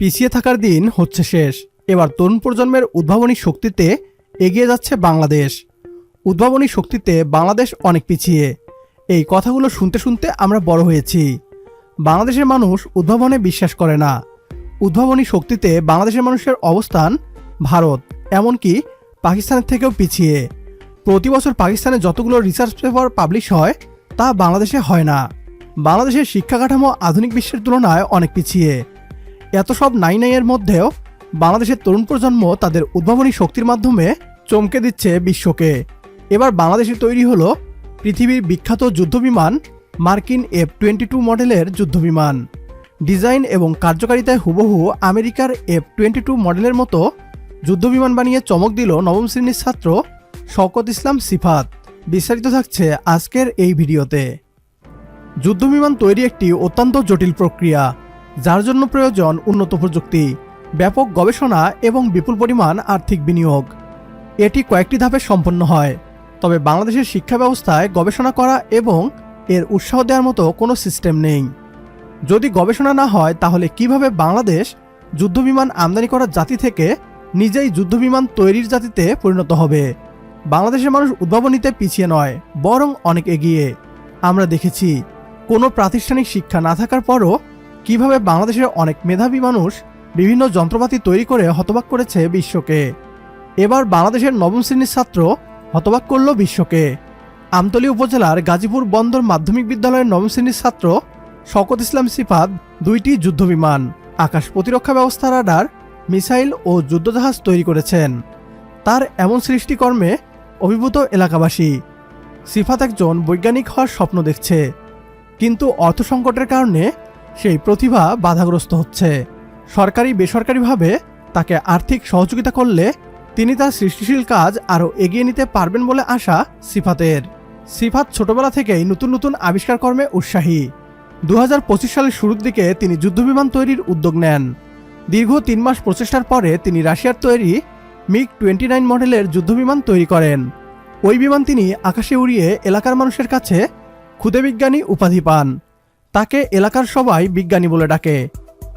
পিছিয়ে থাকার দিন হচ্ছে শেষ। এবার তরুণ প্রজন্মের উদ্ভাবনী শক্তিতে এগিয়ে যাচ্ছে বাংলাদেশ। উদ্ভাবনী শক্তিতে বাংলাদেশ অনেক পিছিয়ে। এই কথাগুলো শুনতে শুনতে আমরা বড় হয়েছি। বাংলাদেশের মানুষ উদ্ভাবনে বিশ্বাস করে না। উদ্ভাবনী শক্তিতে বাংলাদেশের মানুষের অবস্থান ভারত, এমনকি পাকিস্তানের থেকেও পিছিয়ে। প্রতি বছর পাকিস্তানে যতগুলো রিসার্চ পেপার পাবলিশ হয়, তা বাংলাদেশে হয় না। বাংলাদেশের শিক্ষা কাঠামো আধুনিক বিশ্বের তুলনায় অনেক পিছিয়ে। এত সব নাই নাইয়ের মধ্যেও বাংলাদেশের তরুণ প্রজন্ম তাদের উদ্ভাবনী শক্তির মাধ্যমে চমকে দিচ্ছে বিশ্বকে। এবার বাংলাদেশে তৈরি হলো পৃথিবীর বিখ্যাত যুদ্ধবিমান মার্কিন এফ টোয়েন্টি টু মডেলের যুদ্ধবিমান। ডিজাইন এবং কার্যকারিতায় হুবহু আমেরিকার এফ টোয়েন্টি টু মডেলের মতো যুদ্ধবিমান বানিয়ে চমক দিল নবম শ্রেণির ছাত্র শওকত ইসলাম সিফাত। বিস্তারিত থাকছে আজকের এই ভিডিওতে। যুদ্ধবিমান তৈরি একটি অত্যন্ত জটিল প্রক্রিয়া। যার জন্য প্রয়োজন উন্নত প্রযুক্তি, ব্যাপক গবেষণা এবং বিপুল পরিমাণ আর্থিক বিনিয়োগ। এটি কয়েকটি ধাপে সম্পন্ন হয়, তবে বাংলাদেশের শিক্ষা ব্যবস্থায় গবেষণা করা এবং এর উৎসাহ দেওয়ার মতো কোনো সিস্টেম নেই। যদি গবেষণা না হয়, তাহলে কীভাবে বাংলাদেশ যুদ্ধবিমান আমদানি করার জাতি থেকে নিজেই যুদ্ধবিমান তৈরির জাতিতে পরিণত হবে? বাংলাদেশের মানুষ উদ্ভাবনীতে পিছিয়ে নয়, বরং অনেক এগিয়ে। আমরা দেখেছি, কোনো প্রাতিষ্ঠানিক শিক্ষা না থাকার পরও কীভাবে বাংলাদেশের অনেক মেধাবী মানুষ বিভিন্ন যন্ত্রপাতি তৈরি করে হতবাক করেছে বিশ্বকে? এবার বাংলাদেশের নবম শ্রেণির ছাত্র হতবাক করল বিশ্বকে। আমতলী উপজেলার গাজীপুর বন্দর মাধ্যমিক বিদ্যালয়ের নবম শ্রেণির ছাত্র শকত ইসলাম সিফাত দুইটি যুদ্ধবিমান আকাশ প্রতিরক্ষা ব্যবস্থা রাডার, মিসাইল ও যুদ্ধজাহাজ তৈরি করেছেন। তার এমন সৃষ্টিকর্মে অভিভূত এলাকাবাসী। সিফাত একজন বৈজ্ঞানিক হওয়ার স্বপ্ন দেখছে। কিন্তু অর্থ সংকটের কারণে সেই প্রতিভা বাধাগ্রস্ত হচ্ছে। সরকারি, বেসরকারিভাবে তাকে আর্থিক সহযোগিতা করলে তিনি তার সৃষ্টিশীল কাজ আরও এগিয়ে নিতে পারবেন বলে আশা সিফাতের। সিফাত ছোটবেলা থেকেই নতুন নতুন আবিষ্কার কর্মে উৎসাহী। দু হাজার পঁচিশ সালের শুরুর দিকে তিনি যুদ্ধবিমান তৈরির উদ্যোগ নেন। দীর্ঘ তিন মাস প্রচেষ্টার পরে তিনি রাশিয়ার তৈরি মিগ টোয়েন্টি নাইন মডেলের যুদ্ধবিমান তৈরি করেন। ওই বিমান তিনি আকাশে উড়িয়ে এলাকার মানুষের কাছে ক্ষুদে বিজ্ঞানী উপাধি পান। তাকে এলাকার সবাই বিজ্ঞানী বলে ডাকে।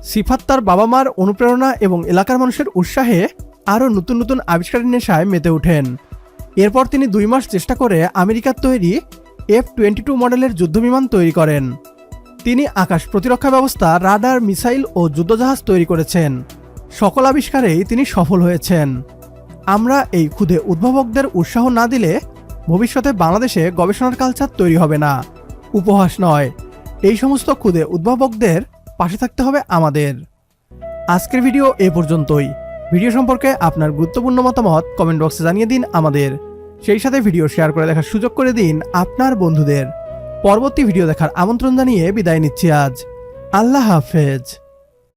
সিফাত তার বাবা মার অনুপ্রেরণা এবং এলাকার মানুষের উৎসাহে আরও নতুন নতুন আবিষ্কারের নেশায় মেতে ওঠেন। এরপর তিনি দুই মাস চেষ্টা করে আমেরিকার তৈরি এফ টোয়েন্টি টু মডেলের যুদ্ধবিমান তৈরি করেন। তিনি আকাশ প্রতিরক্ষা ব্যবস্থা, রাডার, মিসাইল ও যুদ্ধজাহাজ তৈরি করেছেন। সকল আবিষ্কারেই তিনি সফল হয়েছেন। আমরা এই ক্ষুদে উদ্ভাবকদের উৎসাহ না দিলে ভবিষ্যতে বাংলাদেশে গবেষণার কালচার তৈরি হবে না। উপহাস নয়। এই সমস্ত ক্ষুদে উদ্ভাবকদের পাশে থাকতে হবে আমাদের। আজকের ভিডিও এ পর্যন্তই। ভিডিও সম্পর্কে আপনার গুরুত্বপূর্ণ মতামত কমেন্ট বক্সে জানিয়ে দিন আমাদের। সেই সাথে ভিডিও শেয়ার করে দেখার সুযোগ করে দিন আপনার বন্ধুদের। পরবর্তী ভিডিও দেখার আমন্ত্রণ জানিয়ে বিদায় নিচ্ছি আজ। আল্লাহ হাফেজ।